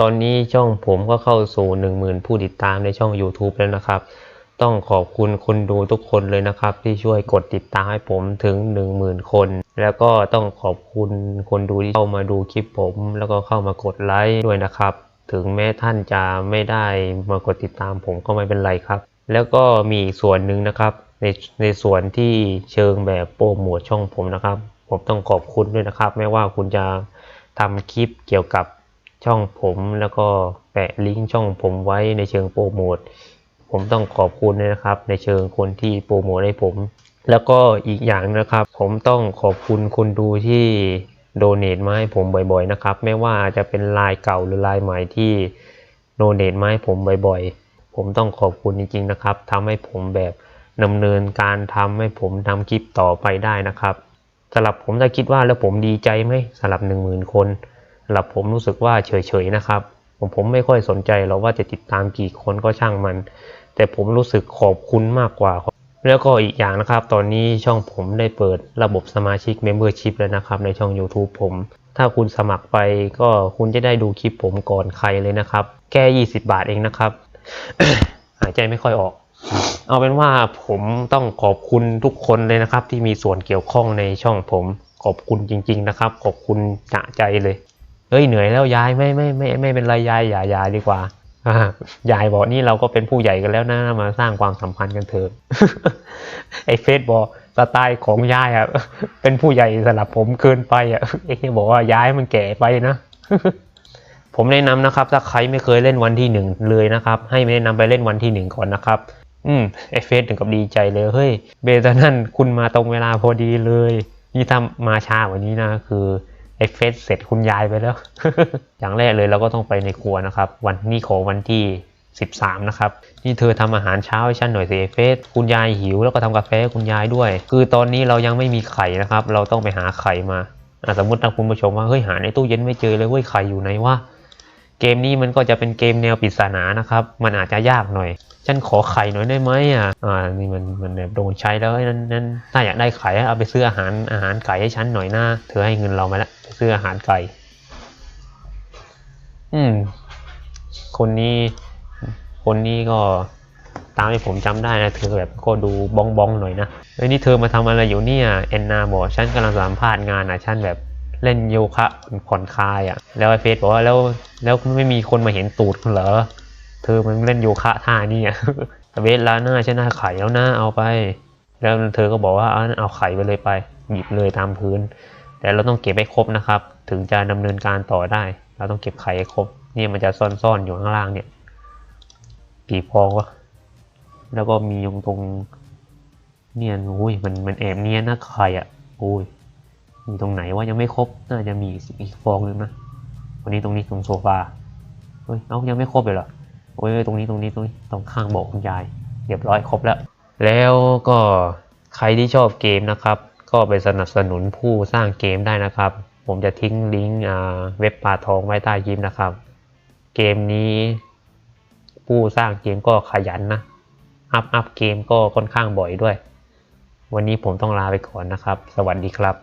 ตอนนี้ช่องผมก็เข้าสู่ 10,000 ผู้ติดตามในช่อง YouTube แล้วนะครับ ต้องขอบคุณคนดูทุกคนเลยนะครับ ที่ช่วยกดติดตามให้ผมถึง 10,000 คน แล้วก็ต้องขอบคุณคนดูที่เข้ามาดูคลิปผม แล้วก็เข้ามากดไลค์ด้วยนะครับ ถึงแม้ท่านจะไม่ได้มากดติดตามผมก็ไม่เป็นไรครับ แล้วก็มีส่วนหนึ่งนะครับ ในในส่วนที่เชิงแบบโปรโมทช่องผมนะครับ ผมต้องขอบคุณด้วยนะครับ ไม่ว่าคุณจะทำคลิปเกี่ยวกับ ช่องผมแล้วก็แปะลิงก์ช่องผมไว้ในเชิงโปรโมทผมต้องขอบคุณนะครับ ในเชิงคนที่โปรโมทให้ผม แล้วก็อีกอย่างนะครับ ผมต้องขอบคุณคนดูที่โดเนทมาให้ผมบ่อยๆนะครับ ไม่ว่าจะเป็นลายเก่าหรือลายใหม่ที่โดเนทมาให้ผมบ่อยๆ ผมต้องขอบคุณจริงๆนะครับทำให้ผมแบบดำเนินการทำให้ผมทำคลิปต่อไปได้นะครับสำหรับผมถ้าคิดว่าแล้วผมดีใจไหมสำหรับหนึ่งหมื่นคน หรับผมรู้สึกว่าเฉยๆนะครับ ผมผมไม่ค่อยสนใจหรอกว่าจะติดตามกี่คนก็ช่างมัน แต่ผมรู้สึกขอบคุณมากกว่า แล้วก็อีกอย่างนะครับ ตอนนี้ช่องผมได้เปิดระบบสมาชิก Membership แล้วนะครับในช่อง YouTube ผม ถ้าคุณสมัครไปก็คุณจะได้ดูคลิปผมก่อนใครเลยนะครับ แค่ 20 บาทเองนะครับ หายใจไม่ค่อยออกเอาเป็นว่าผมต้องขอบคุณทุกคนเลยนะครับ ที่มีส่วนเกี่ยวข้องในช่องผม ขอบคุณจริง ๆ นะครับ ขอบคุณจากใจเลย เอ้ยเหนื่อยแล้วยายไม่ไม่ไม่ไม่เป็นไรยายอย่าอย่าดีกว่าอยายบอกนี่เราก็เป็นผู้ใหญ่กันแล้วนะมาสร้างความสัมพันธ์กันเถอะไอ้เฟซบอกสไตล์ของยายอะเป็นผู้ใหญ่สำหรับผมเกินไปอะไอ้ที่บอกว่ายายมันแก่ไปนะผมแนะนำนะครับ ถ้าใครไม่เคยเล่นวันที่หนึ่งเลยนะครับ ให้แนะนำไปเล่นวันที่หนึ่งก่อนนะครับ อืมไอเฟสถึงกับดีใจเลยเฮ้ยเบตานั่นคุณมาตรงเวลาพอดีเลย นี่ถ้ามาช้ากว่านี้นะคือ ไอเฟสเสร็จคุณยายไปแล้ว อย่างแรกเลยเราก็ต้องไปในครัวนะครับ วันนี้ขอวันที่ 13 นะครับ นี่เธอทำอาหารเช้าให้ฉันหน่อยสิไอเฟสคุณยายหิวแล้วก็ทำกาแฟให้คุณยายด้วย คือตอนนี้เรายังไม่มีไข่นะครับ เราต้องไปหาไข่มาสมมติถ้าคุณผู้ชมว่าเฮ้ยหาในตู้เย็นไม่เจอเลยเว้ยไข่อยู่ไหนวะ เกมนี้มันก็จะเป็นเกมแนวปริศนานะครับ มันอาจจะยากหน่อย ฉันขอไข่หน่อยได้ไหมอะ อ่า นี่มันมันแบบโดนใช้แล้วนั้นนั้นถ้าอยากได้ไข่เอาไปซื้ออาหารอาหารไก่ให้ฉันหน่อยนะเธอให้เงินเรามาแล้วซื้ออาหารไก่ อืม คนนี้คนนี้ก็ตามที่ผมจำได้นะเธอแบบก็ดูบ้องบ้องหน่อยนะเฮ้ยนี่เธอมาทำอะไรอยู่เนี่ยแอนนาบอกฉันกำลังสัมภาษณ์งานอะฉันแบบ เล่นโยคะผ่อนคลายอะ แล้วไอเฟซบอกว่าแล้วแล้วไม่มีคนมาเห็นตูดคุณเหรอ เธอมันเล่นโยคะท่านี่อะเวทลาหน้าฉันหน้าไข่แล้วหนะเอาไป แล้วเธอก็บอกว่าเอาเอาไข่ไปเลยไป หยิบเลยตามพื้น แต่เราต้องเก็บให้ครบนะครับ ถึงจะดำเนินการต่อได้ เราต้องเก็บไข่ให้ครบ เนี่ยมันจะซ่อนๆอยู่ข้างล่างเนี่ยกี่ฟองวะแล้วก็มีตรงตรง เนี่ยอุ้ยมันมันแอบเนียนนะไข่อะอุ้ย มีตรงไหนว่ายังไม่ครบ น่าจะมีอีกฟองนึงนะวันนี้ตรงนี้ตรงโซฟาเฮ้ยเอ้ายังไม่ครบเลยเหรอโอ้ยตรงนี้ตรงนี้ตรงนี้ตรงข้างเบอกคุณยายเรียบร้อยครบแล้ว แล้วก็ใครที่ชอบเกมนะครับ ก็ไปสนับสนุนผู้สร้างเกมได้นะครับ ผมจะทิ้งลิงก์เว็บป่าทองไว้ใต้คลิปนะครับ เกมนี้ ผู้สร้างเกมก็ขยันนะ อัพอัพเกมก็ค่อนข้างบ่อยด้วย วันนี้ผมต้องลาไปก่อนนะครับ สวัสดีครับ